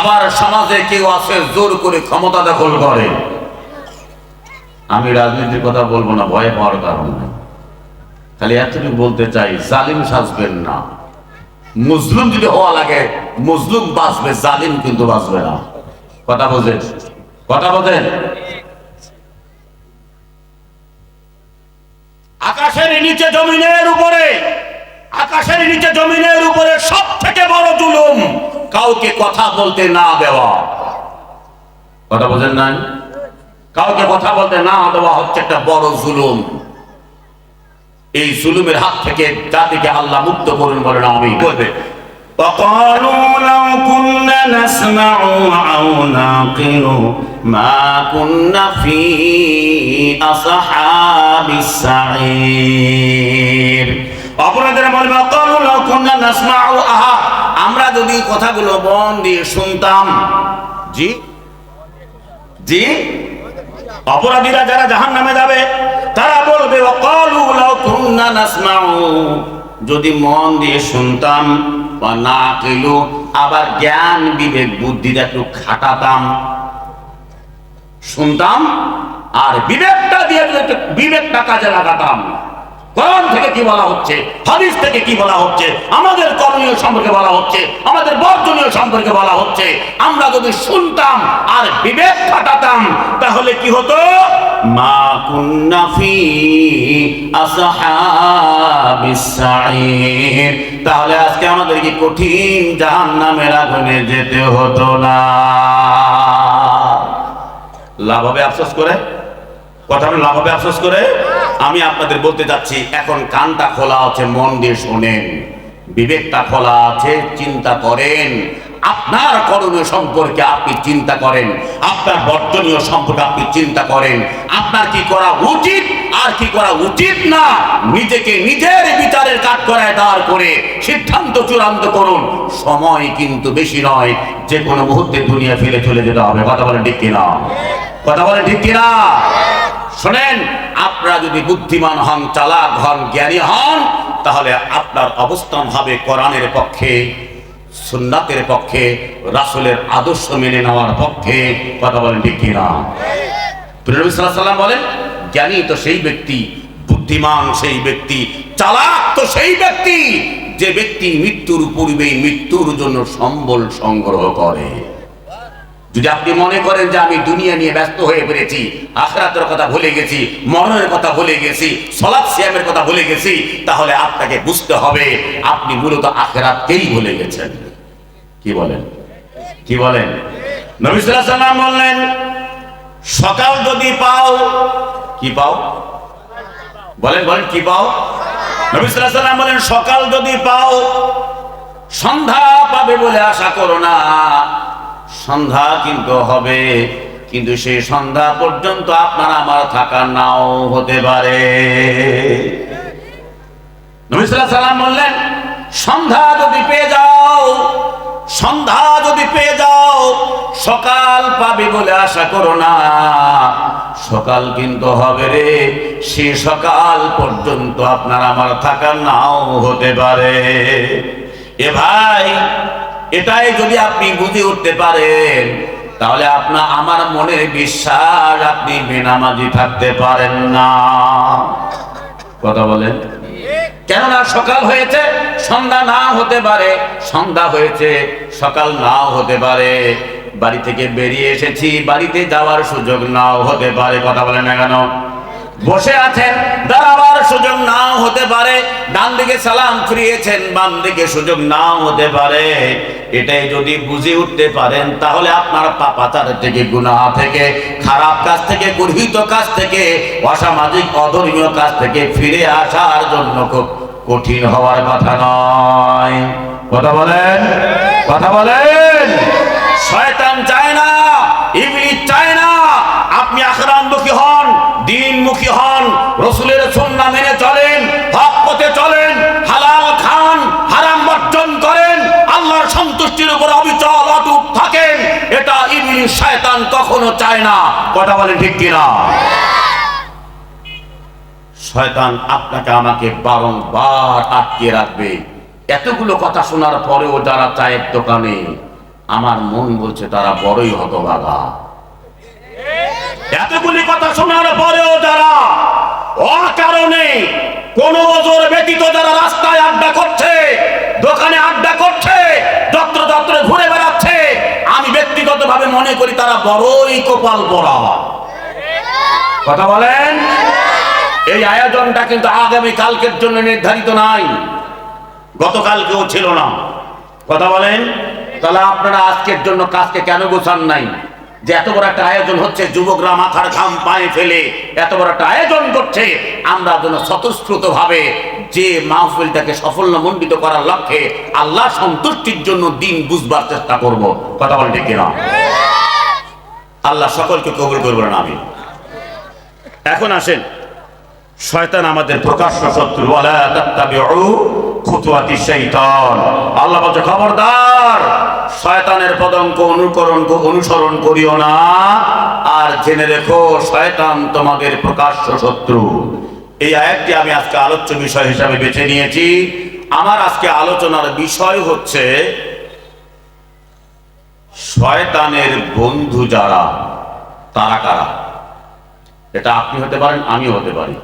আবার সমাজে কেউ আছে, জোর করে ক্ষমতা দখল করে। আমি রাজনীতির কথা বলব না, ভয় পাওয়ার কারণে খালি এতটুকু বলতে চাই, জালিম সাজবেন না। মুসলিম যদি হওয়া লাগে, মুসলিম বাঁচবে, জালিম কিন্তু বাঁচবে না। কথা বোঝেন? কথা বোঝেন? আকাশের নিচে জমিনের উপরে, আকাশের নিচে জমিনের উপরে সব থেকে বড় জুলুম। কাউকে কথা বলতে না দেওয়া কথা বোঝেন নাই কাউকে কথা বলতে না দেওয়া হচ্ছে একটা বড় জুলুম এই জুলুমের হাত থেকে জাতিকে আল্লাহ মুক্ত করুন বলেন আমি বলবে وقالوا لو كنا نسمع أو نعقل ما كنا في أصحاب السعير অপরাধের বলবে وقالوا لو كنا نسمع আহা আমরা যদি কথাগুলো মন দিয়ে শুনতাম, জি জি, অপরাধীরা যারা জাহান নামে যাবে, তারা বলবে যদি মন দিয়ে শুনতাম বা না কেল আবার জ্ঞান, বিবেক, বুদ্ধিটা একটু খাটাতাম। শুনতাম, আর বিবেকটা দিয়ে বিবেকটা কাজে লাগাতাম। কোরআন থেকে কি বলা হচ্ছে? হাদিস থেকে কি বলা হচ্ছে? আমাদের করণীয় সম্পর্কে বলা হচ্ছে, আমাদের বর্জনীয় সম্পর্কে বলা হচ্ছে। আমরা যদি শুনতাম আর বিবেক খাটাতাম, তাহলে কি হতো? মা কুন্না ফি আসহাবিস তাহলে আজকে আমাদের কি কঠিন জাহান্নামের আগুনে যেতে হতো না। লাভ হবে আফসোস করে? কথা লাভ হবে আফসোস করে? আমি আপনাদের বলতে যাচ্ছি, এখন কানটা খোলা আছে, মন দিয়ে শোনেন। বিবেকটা খোলা আছে, চিন্তা করেন। আপনার করণীয় সম্পর্কে আপনি চিন্তা করেন। আপনার বর্জনীয় সম্পর্কে আপনি চিন্তা করেন। আপনার কি করা উচিত আর কি করা উচিত না, নিজেকে নিজের বিচারের কাজ করায় দাঁড় করে সিদ্ধান্ত চূড়ান্ত করুন। সময় কিন্তু বেশি নয় যে কোনো মুহূর্তে দুনিয়া ফেলে চলে যেতে হবে। কথা বলে ঠিক কিনা? কথা বলে ঠিক কিনা? শোনেন, আপনারা যদি বুদ্ধিমান হন, চালাক হন, জ্ঞানী হন, তাহলে আপনার অবস্থান হবে কোরআনের পক্ষে, সুন্নাতের পক্ষে, রাসুলের আদর্শ মেনে নেওয়ার পক্ষে। কথা বলেন ঠিক কিনা? ওয়াসাল্লাম বলেন, জ্ঞানী তো সেই ব্যক্তি, বুদ্ধিমান সেই ব্যক্তি, চালাক তো সেই ব্যক্তি, যে ব্যক্তি মৃত্যুর পূর্বেই মৃত্যুর জন্য সম্বল সংগ্রহ করে। যদি আপনি মনে করেন যে আমি দুনিয়া নিয়ে ব্যস্ত হয়ে পড়েছি, আখরাতের কথা ভুলে গেছি, মরণের কথা ভুলে গেছি, সলাৎ সিয়ামের কথা ভুলে গেছি, তাহলে আপনাকে বুঝতে হবে, আপনি মূলত আখরাতকেই ভুলে গেছেন। কি বলেন? কি বলেন? নবী আলাইহি বললেন, সকাল যদি পাও, কি পাও? বলেন বলেন, কি পাও? নবী সাল্লাল্লাহু আলাইহি ওয়াসাল্লাম বলেন, সকাল যদি পাও, সন্ধ্যা পাবে বলে আশা করো না। সন্ধ্যা কিন্তু হবে। কিন্তু সেই সন্ধ্যা পর্যন্ত আপনার আমার থাকা নাও হতে পারে। আলাইহি বললেন, সন্ধ্যা যদি পেয়ে যাও, সন্ধ্যা যদি পেয়ে যাও, সকাল পাবে বলে আশা করো না। সকাল কিন্তু হবে রে, সে সকাল পর্যন্ত আপনার আমার থাকা নাও হতে পারে। এ ভাই এটাই যদি আপনি বুঝে উঠতে পারেন, তাহলে আপনার, আমার মনের বিশ্বাস আপনি বেনামাজি থাকতে পারেন না। কথা বলেন। কেননা সকাল হয়েছে, সন্ধ্যা না হতে পারে, সন্ধ্যা হয়েছে, সকাল নাও হতে পারে। বাড়ি থেকে বেরিয়ে এসেছি, বাড়িতে যাওয়ার সুযোগ নাও হতে পারে, কথা বলেন না কেন? বসে আছেন, দাঁড়াবার সুযোগ নাও হতে পারে ডান দিকে সালাম ফিরিয়েছেন বাম দিকে সুযোগ নাও হতে পারে। এটাই যদি বুঝে উঠতে পারেন, তাহলে আপনার পাপাচার থেকে, গুনাহ থেকে, খারাপ কাজ থেকে গর্হিত কাজ থেকে, অসামাজিক, অধর্মীয় কাজ থেকে ফিরে আসার জন্য খুব কঠিন হওয়ার কথা নয়। কথা বলেন? কথা বলেন? শয়তান চায় না ইবলিস চায় না আপনি আখরানমুখী হন দিনমুখী হন রসুলের সুন্নাহ মেনে চলেন হক পথে চলেন হালাল খান হারাম বর্জন করেন আল্লাহর সন্তুষ্টির উপর অবিচল অটুট থাকেন এটা শয়তান কখনো চায় না। কথা বলেন ঠিক কিনা? শয়তান আপনাকে আমাকে বারংবার আটকে রাখবে। এতগুলো কথা শোনার পরেও যারা চায়ের দোকানে, আমার মন বলছে তারা বড়ই হতবাগা এতগুলি কথা শোনার পরেও যারা অকারণে কোন ওজোর ব্যতীত যারা রাস্তায় আড্ডা করছে, দোকানে আড্ডা করছে, যত্র যত্র ঘুরে বেড়াচ্ছে ব্যক্তিগতভাবে মনে করি তারা বড়ই কপাল বড় কথা বলেন? এই আয়োজনটা কিন্তু আগামী কালকের জন্য নির্ধারিত নাই। গতকালকেও ছিল না। কথা বলেন? তাহলে আপনারা আজকের জন্য কাজকে কেন গোছান নাই? যে এত বড় একটা আয়োজন হচ্ছে, যুবকরা মাথার ঘাম পায়ে ফেলে এত বড় একটা আয়োজন করছে, আমরা যেন স্বতঃস্ফূর্ত ভাবে যে মাহফিলটাকে সাফল্য মণ্ডিত করার লক্ষ্যে আল্লাহ সন্তুষ্টির জন্য দিন বুঝবার চেষ্টা করব। কথা ঠিক কিনা? আল্লাহ সকলকে কবুল করবেন আমি এখন আসেন, শয়তান আমাদের প্রকাশ্য শত্রু তাত্তাবিউ খুতুয়াতি শাইতান। আল্লাহ বলছে, খবরদার শয়তানের পদঙ্ক অনুকরণ অনুসরণ করিও না। আর জেনে রেখো, শয়তান তোমাদের প্রকাশ্য শত্রু। এই আয়াতটি আমি আজকে আলোচ্য বিষয় হিসাবে বেছে নিয়েছি। আমার আজকে আলোচনার বিষয় হচ্ছে, শয়তানের বন্ধু যারা, তারা কারা? এটা আপনি হতে পারেন, আমিও হতে পারি।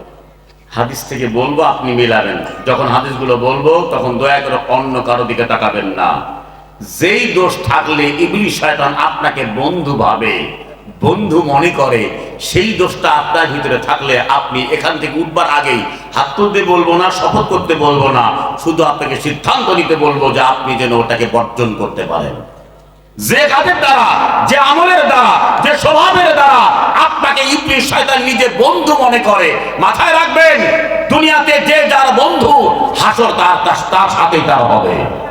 হাদিস থেকে বলব, আপনি মিলাবেন। যখন হাদিসগুলো বলব, তখন দয়া করে অন্য কারও দিকে তাকাবেন না। যেই দোষ থাকলে ইবলি শয়তান আপনাকে বন্ধু ভাবে, বন্ধু মনে করে। সেই দোষটা আপনার ভিতরে থাকলে আপনি এখান থেকে উঠবার আগেই হাত তুলতে বলব না, শপথ করতে বলব না, শুধু আপনাকে সিদ্ধান্ত নিতে বলব যে আপনি যেন ওটাকে বর্জন করতে পারেন। যে কাজের দ্বারা, যে আমলের দ্বারা, যে স্বভাবের দ্বারা আপনাকে ইবলিস শয়তান নিজে বন্ধু মনে করে, মাথায় রাখবেন, দুনিয়াতে যে যার বন্ধু, হাসর তার তার- সাথেই তার হবে।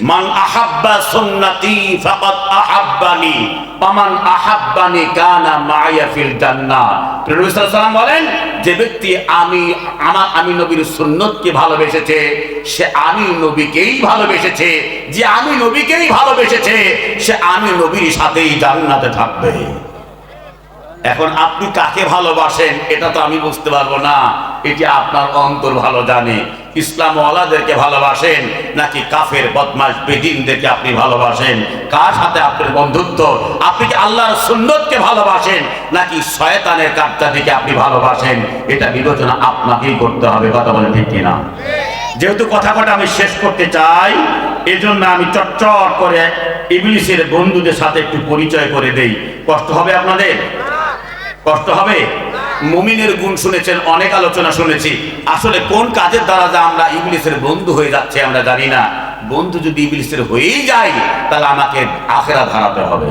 মান আহাব্বা সুন্নতি ফাকাদ আহাব্বানি পামান আহাব্বানি কানা মাইয়া ফিল জান্নাহ। নবী সাল্লাল্লাহু বলেন, যে ব্যক্তি আমি, আমার, আমি নবীর সুন্নতকে ভালোবেসেছে, সে আমি নবীকেই ভালোবেসেছে, যে আমি নবীকেই ভালোবেসেছে, সে আমি নবীর সাথেই জান্নাতে থাকবে। এখন আপনি কাকে ভালোবাসেন, এটা তো আমি বুঝতে পারব না, এটি আপনার অন্তর ভালো জানে। ইসলাম ওয়ালাদেরকে ভালোবাসেন, নাকি কাফের বদমাস বেদিনদেরকে আপনি ভালোবাসেন? কার সাথে আপনার বন্ধুত্ব? আপনি কি আল্লাহর সুন্নতকে ভালোবাসেন, নাকি শয়তানের কাজটাকে আপনি ভালোবাসেন? এটা বিবেচনা আপনাকেই করতে হবে, কথা বলে ঠিক কিনা? যেহেতু কথা কটা আমি শেষ করতে চাই, এজন্য আমি চটচট করে ইবলিসের বন্ধুদের সাথে একটু পরিচয় করে দেই। কষ্ট হবে আপনাদের? কষ্ট হবে? মুমিনের গুণ শুনেছেন অনেক আলোচনা শুনেছি আসলে কোন কাজের দ্বারা যে আমরা ইংলিশের বন্ধু হয়ে যাচ্ছে আমরা জানি না বন্ধু যদি ইংলিশের হয়েই যায় তাহলে আমাকে আখেরা ধারাতে হবে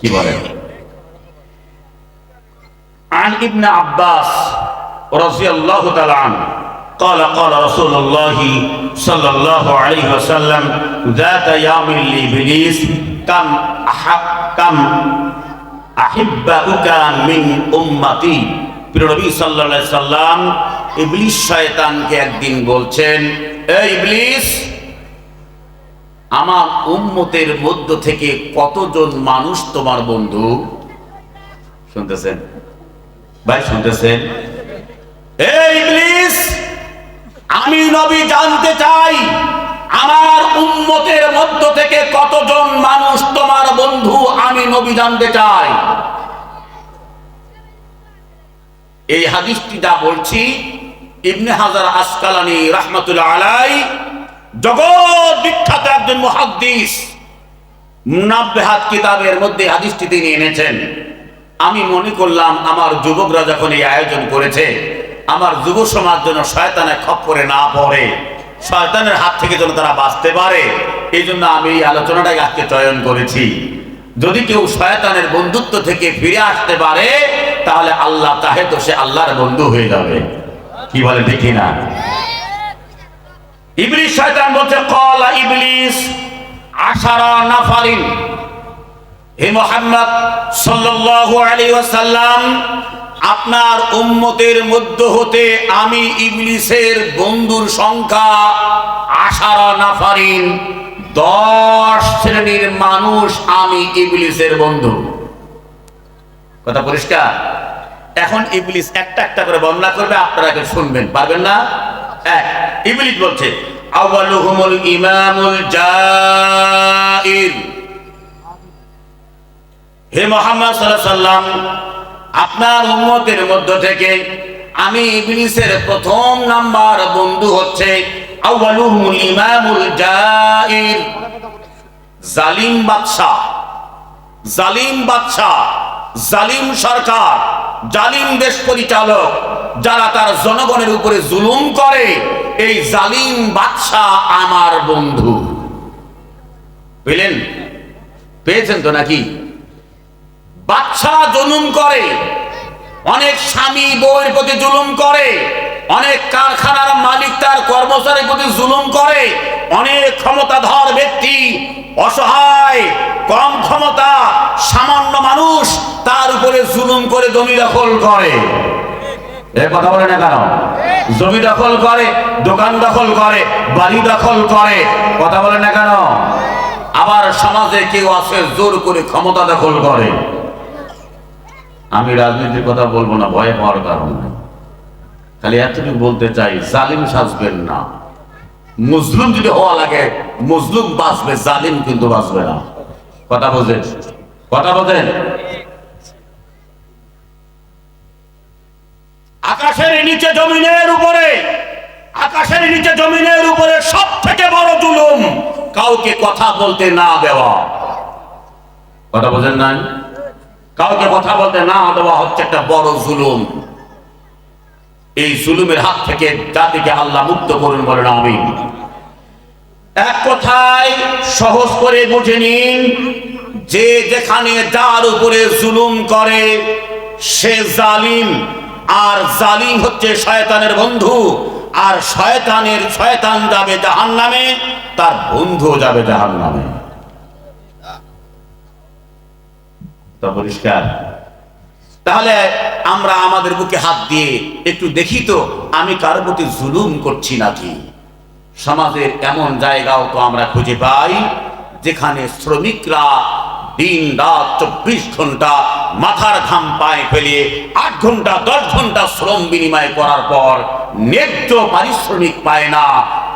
কি বলেন عن ابن عباس رضي الله تعالى عنه قال قال رسول الله صلى الله عليه وسلم ذات يوم لإبليس كم أحب كم সাল্লাম একদিন বলছেন আমার উম্মতের মধ্য থেকে কতজন মানুষ তোমার বন্ধু? শুনতেছেন? ভাই, শুনতেছেন? এই ইবলিস, আমি নবী জানতে চাই আমার উম্মতের মধ্য থেকে কতজন মানুষ তোমার বন্ধু আমি নবী জানতে চাই? এই হাদিসটি যা বলছি, ইবনে হাজার আসকালানি রহমতুল্লাহ আলাই, জগৎ বিখ্যাত একজন মুহাদ্দিস, মুনাব্বেহাত কিতাবের মধ্যে হাদিসটি তিনি এনেছেন। আমি মনে করলাম, আমার যুবকরা যখন এই আয়োজন করেছে, আমার যুব সমাজ যেন শয়তানের খপ্পরে না পড়ে। শয়তানের হাত থেকে যেন তারা বাঁচতে পারে এই জন্য আমি এই আলোচনাটাকে আজকে চয়ন করেছি। যদি কেউ শয়তানের বন্ধুত্ব থেকে ফিরে আসতে পারে, তাহলে আল্লাহ তাহে তো সে আল্লাহর বন্ধু হয়ে যাবে। কি বলে দেখি না ইবলিস শয়তান বলছে, কলা ইবলিস আশারা নাফারিন। হে মোহাম্মদ সাল্লাল্লাহু আলাইহি ওয়াসাল্লাম আপনার উম্মতের মধ্য হতে আমি ইবলিসের বন্ধুর সংখ্যা আশারা নাফারিন দশ শ্রেণির মানুষ আমি ইবলিসের বন্ধু। কথা পরিষ্কার? এখন ইবলিস একটা একটা করে বর্ণনা করবে, আপনারা শুনবেন, পারবেন না? এক ইবলিস বলছে আউয়ালুহুমুল ইমামুল জাইর হে মোহাম্মদ সাল্লাল্লাহু সাল্লাম আপনার উম্মতের মধ্য থেকে আমি ইবলিসের প্রথম নাম্বার বন্ধু হচ্ছে আউয়ালুহুমুল ইমামুল জাইর জালিম বাদশাহ। জালিম বাদশাহ, জালিম সরকার, জালিম দেশ পরিচালক যারা তার জনগণের উপরে জুলুম করে, এই জালিম বাদশাহ আমার বন্ধু। পেলেন পেয়েছেন তো নাকি? বাচ্চা জুলুম করে, অনেক স্বামী বউয়ের প্রতি জুলুম করে, অনেক কারখানার মালিক তার কর্মচারীর প্রতি জুলুম করে, অনেক ক্ষমতাধর ব্যক্তি অসহায়, কম ক্ষমতা, সামান্য মানুষ তার উপরে জুলুম করে জমি দখল করে। এ কথা বলে না কেন? জমি দখল করে, দোকান দখল করে, বাড়ি দখল করে, কথা বলে না কেন? আবার সমাজে কেউ আছে, জোর করে ক্ষমতা দখল করে। আমি রাজনীতির কথা বলব না, ভয় পাওয়ার কারণ নেই। খালি এতটুকু বলতে চাই, জালিম সাজবেন না। মুসলিম যদি হওয়া লাগে, মুসলিম বাঁচবে, জালিম কিন্তু বাঁচবে না। কথা বোঝেন? কথা বোঝেন? আকাশের নিচে জমিনের উপরে, আকাশের নিচে জমিনের উপরে সব থেকে বড় জুলুম, কাউকে কথা বলতে না দেওয়া। কথা বোঝেন নাই? কাউকে কথা বলতে না দেওয়া হচ্ছে একটা বড় জুলুম। এই জুলুমের হাত থেকে জাতিকে আল্লাহ মুক্ত করুন বলেন আমি এক কথায় সহজ করে বুঝে নিন, যে যেখানে যার উপরে জুলুম করে, সে জালিম, আর জালিম হচ্ছে শয়তানের বন্ধু, আর শয়তানের শয়তান যাবে জাহান নামে তার বন্ধু যাবে জাহান নামে তা পরিষ্কার। তাহলে আমরা আমাদের বুকে হাত দিয়ে একটু দেখি তো, আমি কারও প্রতি জুলুম করছি নাকি? সমাজের এমন জায়গাও তো আমরা খুঁজে পাই, যেখানে শ্রমিকরা দিন রাত চব্বিশ ঘণ্টা মাথার ঘাম পায়ে ফেলিয়ে আট ঘণ্টা, দশ ঘণ্টা শ্রম বিনিময় করার পর ন্যায্য পারিশ্রমিক পায় না,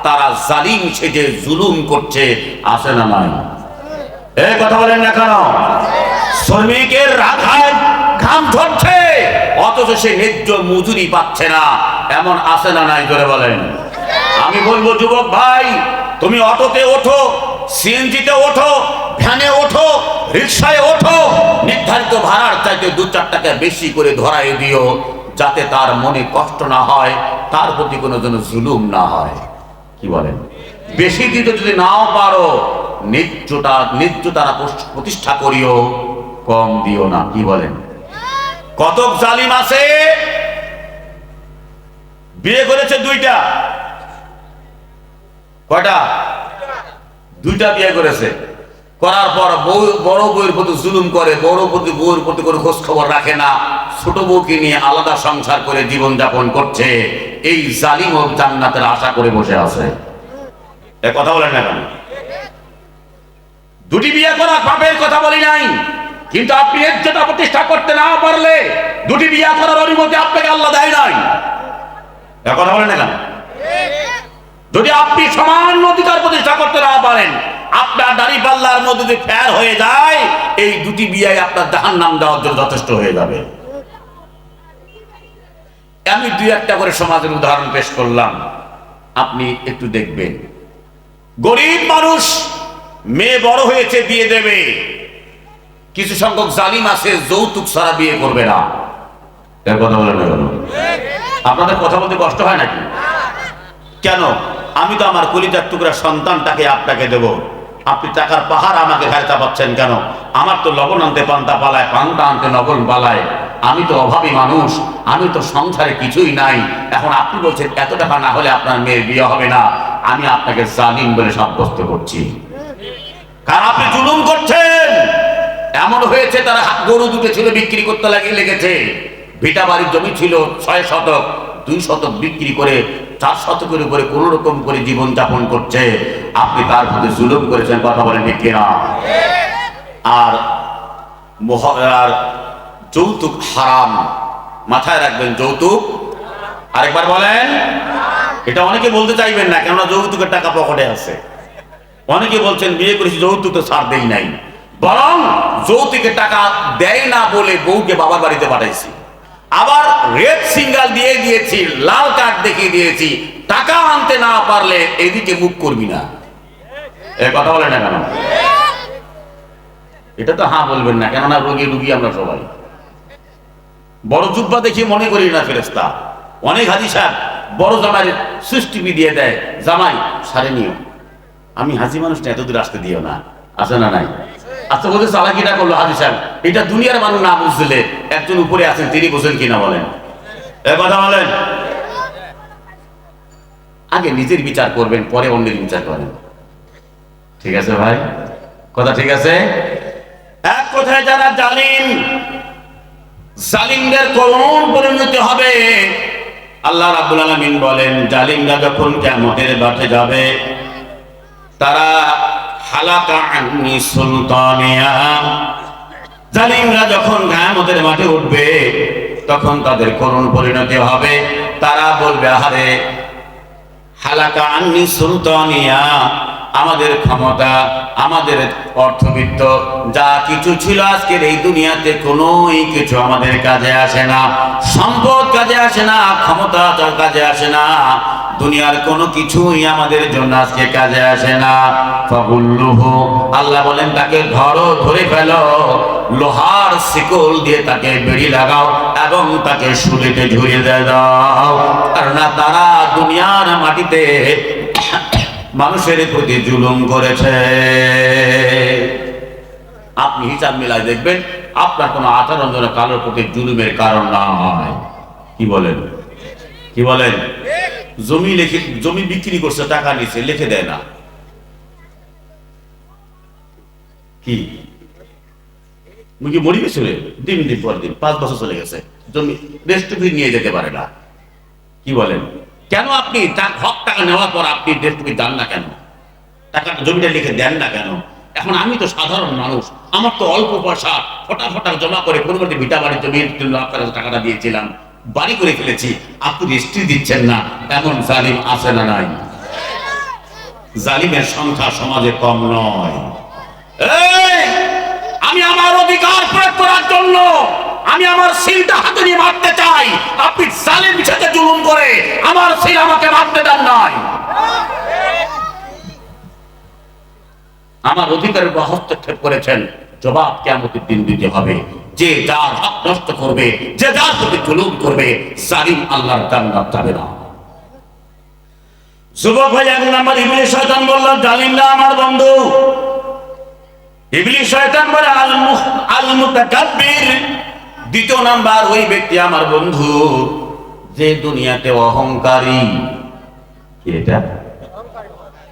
তারা জালিম সেজে জুলুম করছে আসে না নয় এই কথা বলেন না কেন? শ্রমিকের রাখায় ঘাম ঝরছে অথচ সে ন্যায্য মজুরি পাচ্ছে না। এমন আসে না নাই করে বলেন। আমি বলব, যুবক ভাই, তুমি অটোতে ওঠো, সিএনজিতে ওঠো, ভ্যানে ওঠো রিক্সায় ওঠো। নির্ধারিত ভাড়ার চাইতে দু চার টাকা বেশি করে ধরাই দিও, যাতে তার মনে কষ্ট না হয়, তার প্রতি কোনো যেন জুলুম না হয়। কি বলেন? বেশি দিতে যদি নাও পারো ন্যায্যতা ন্যায্যতা প্রতিষ্ঠা করিও। কম দিও না, কি বলেন? কতক জালিম আছে? বিয়ে করেছে দুইটা। কয়টা? দুইটা বিয়ে করেছে। করার পর বউ, বড় বউয়ের প্রতি জুলুম করে, বড় প্রতি বউয়ের প্রতি কোনো খোঁজ খবর রাখে না, ছোট বউকে নিয়ে আলাদা সংসার করে জীবন যাপন করছে। এই জালিম জান্নাতের আশা করে বসে আছে। কথা বলেন না দুটি বিয়ে করা পাপের কথা বলি নাই। কিন্তু আপনি ন্যায্যতা প্রতিষ্ঠা করতে না পারলে দুটি বিয়া করার অনুমতি আপনাকে আল্লাহ দেয় নাই। এ কথা বলেন না যদি আপনি সমান অধিকার প্রতিষ্ঠা করতে না পারেন, আপনার দাড়ি পাল্লার মধ্যে যদি ফের হয়ে যায়, এই দুটি বিয়ায় আপনার জাহান নাম দেওয়ার জন্য যথেষ্ট হয়ে যাবে। আমি দুই একটা করে সমাজের উদাহরণ পেশ করলাম। আপনি একটু দেখবেন। গরিব মানুষ মেয়ে বড় হয়েছে, বিয়ে দেবে। কিছু সংখ্যক জালিম আছে, যৌতুক ছাড়া বিয়ে করবে না। আপনাদের কথা বলতে কষ্ট হয় নাকি? কেন? আমি তো আমার কলিজার টুকরা সন্তানটাকে আপনাকে দেব। আপনি টাকার পাহাড় আমাকে ঘাড়ে চাপাচ্ছেন কেন? আমার তো লবণ আনতে পান্তা পালায়, পান্তা আনতে লবণ পালায়। আমি তো অভাবী মানুষ, আমি তো সংসারে কিছুই নাই। এখন আপনি বলছেন, এত টাকা না হলে আপনার মেয়ের বিয়ে হবে না। আমি আপনাকে জালিম বলে সাব্যস্ত করছি। কারণ আপনি জুলুম করছেন। এমন হয়েছে, তারা গরু দুটো ছিল, বিক্রি করতে লাগিয়ে লেগেছে। ভিটা বাড়ির জমি ছিল, ছয় শতক, দুই শতক বিক্রি করে, চার শতকের উপরে কোন রকম করে জীবন যাপন করছে। আপনি তার প্রতি জুলুম করেছেন, কথা বলেন আর আর যৌতুক হারাম। মাথায় রাখবেন, যৌতুক আরেকবার বলেন। এটা অনেকে বলতে চাইবেন না, কেননা যৌতুকের টাকা পকেটে আছে। অনেকে বলছেন, বিয়ে করেছি, যৌতুক তো ছাড় দেই নাই। বরং যৌতুকের টাকা দেয় না বলে বউকে বাবার বাড়িতে পাঠাইছি। আবার রেড সিঙ্গাল দিয়ে দিয়েছি, লাল কার্ড দেখিয়ে দিয়েছি, টাকা আনতে না পারলে এদিকে মুখ করবি না। এ কথা বলে না কেন? এটা তো হ্যাঁ বলবেন না, কেননা রোগী রুগী আমরা সবাই। বড় জুব্বা দেখি মনে করি না ফেরেস্তা অনেক হাজি সাহেব বড় জামাইয়ের সৃষ্টিপি দিয়ে দেয়, জামাই, সারে নিও। আমি হাজি মানুষ না এত দূর আসতে দিও না। আছে না নাই? আচ্ছা বলতে চালাকিটা করল সাহেব। এটা দুনিয়ার মানুষ না বুঝলে একজন উপরে আছেন, তিনি বোঝেন কিনা বলেন? কথা বলেন। আগে নিজের বিচার করবেন, পরে অন্যের বিচার করেন। ঠিক আছে ভাই? কথা ঠিক আছে? এক কথায় যারা জালিম, জালিমদের করুণ পরিণতি হবে। আল্লাহ রাব্বুল আলামিন বলেন, জালিমরা যখন কিয়ামতের মাঠে যাবে, তারা হালাকা আন্নি সুলতানিয়া। জালিমরা যখন কিয়ামতের মাঠে উঠবে, তখন তাদের করুণ পরিণতি হবে। তারা বলবে, আহারে হালাকা আন্নি সুলতানিয়া আমাদের ক্ষমতা, আমাদের অর্থবিত্ত, যা কিছু ছিল আজকের এই দুনিয়াতে কোনোই কিছু আমাদের কাজে আসে না। সম্পদ কাজে আসে না, ক্ষমতা তার কাজে আসে না। দুনিয়ার কোনো কিছুই আমাদের জন্য আজকে কাজে আসে না। ফাগুল্লুহু, আল্লাহ বলেন, তাকে ধরো ধরে ফেলো, লোহার শিকল দিয়ে তাকে বেড়ি লাগাও এবং তাকে শুলিতে দিয়ে দাও। না তারা দুনিয়ার মাটিতে মানুষের প্রতি জুলুম করেছে। আপনি হিসাব মিলাই দেখবেন, আপনার কোনো আচরণ যেন কারোর প্রতি জুলুমের কারণ না হয় কি বলেন? কি বলেন? জমি লিখে, জমি বিক্রি করছে, টাকা নিছে, লিখে দেয় না। কি? মুরগি মরি দিন দিন পর দিন, পাঁচ বছর চলে গেছে। জমি রেস্টুরেন্ট নিয়ে যেতে পারে না। কি বলেন? কেন আপনি তার হক টাকা নেওয়ার পর আপনি রেস্টুরেন্ট যান না কেন? টাকাটা জমিটা লিখে দেন না কেন? এখন আমি তো সাধারণ মানুষ, আমার তো অল্প পয়সা, ফটা ফটা জমা করে পরিবর্তে ভিটা বাড়ির জমির জন্য আপনার টাকাটা দিয়েছিলাম, বাড়ি করে ফেলেছি, আপনি রেস্ট্রি দিচ্ছেন না, এমন জালিম আছে না নাই? জালিমের সংখ্যা সমাজে কম নয়। আমি আমার অধিকার প্রয়োগ করার জন্য, আমি আমার সিলটা হাতে নিয়ে মারতে চাই, আপনি জালিম সাথে জুলুম করে আমার সিল আমাকে মারতে দেন নাই। আমার অধিকারের উপর হস্তক্ষেপ করেছেন। জবাব কেমতের দিন দিতে হবে। যে যার হক নষ্ট করবে, যে যার প্রতি জুলুম করবে, জালিম আল্লাহর জান্নাত যাবে না। যুবক ভাই, এক নাম্বার শয়তান বলল, জালিম না আমার বন্ধু? ইবলিশ শয়তান বলে দ্বিতীয় নাম্বার, ওই ব্যক্তি আমার বন্ধু। যে দুনিয়াতে অহংকারী। এটা?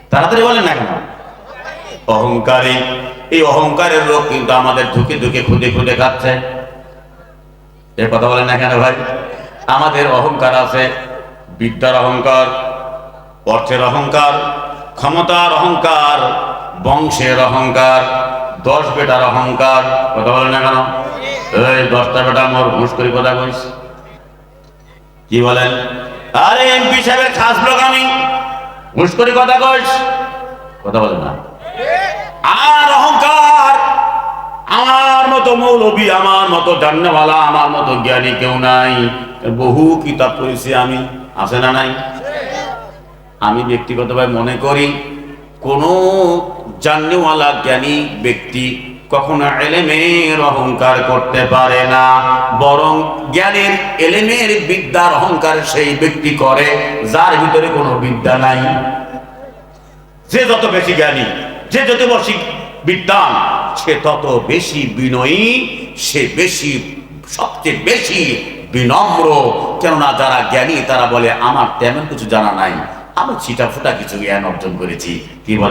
তাড়াতাড়ি বলেন না কেন? অহংকারী। এই অহংকারের রোগ কিন্তু আমাদের ধুকে ধুকে খুদে খুদে খাচ্ছে। এ কথা বলেন না কেন ভাই? আমাদের অহংকার আছে, বিদ্যার অহংকার, অর্থের অহংকার, ক্ষমতার অহংকার, বংশের অহংকার, দশ বেটার অহংকার। কথা বলেন না কেন? এই দশটা বেটা আমার ঘুষ করি কথা কইস। কি বলেন? আরে, এমপি সাহেবের খাস লোক আমি। ঘুষ করি কথা কইস। কথা বলেন না। আর অহংকার। আমার মতো মৌলবী, আমার মতো জান্নাওয়ালা আমার মতো জ্ঞানী কেউ নাই। বহু কিতাব পড়েছি আমি। আছে না নাই? আমি ব্যক্তিগতভাবে মনে করি, কোন জান্নেওয়ালা জ্ঞানী ব্যক্তি কখনো এলেমের অহংকার করতে পারে না, বরং জ্ঞানের, এলেমের বিদ্যার অহংকার সেই ব্যক্তি করে, যার ভিতরে কোনো বিদ্যা নাই। যে যত বেশি জ্ঞানী, যে যত বেশি বিদ্যান সে তত বেশি বিনয়ী, সে বেশি, সবচেয়ে বেশি বিনম্র। কেননা যারা জ্ঞানী, তারা বলে, আমার তেমন কিছু জানা নাই। আমি ছিটা ফুটা কিছু জ্ঞান অর্জন করেছি। কি বলে?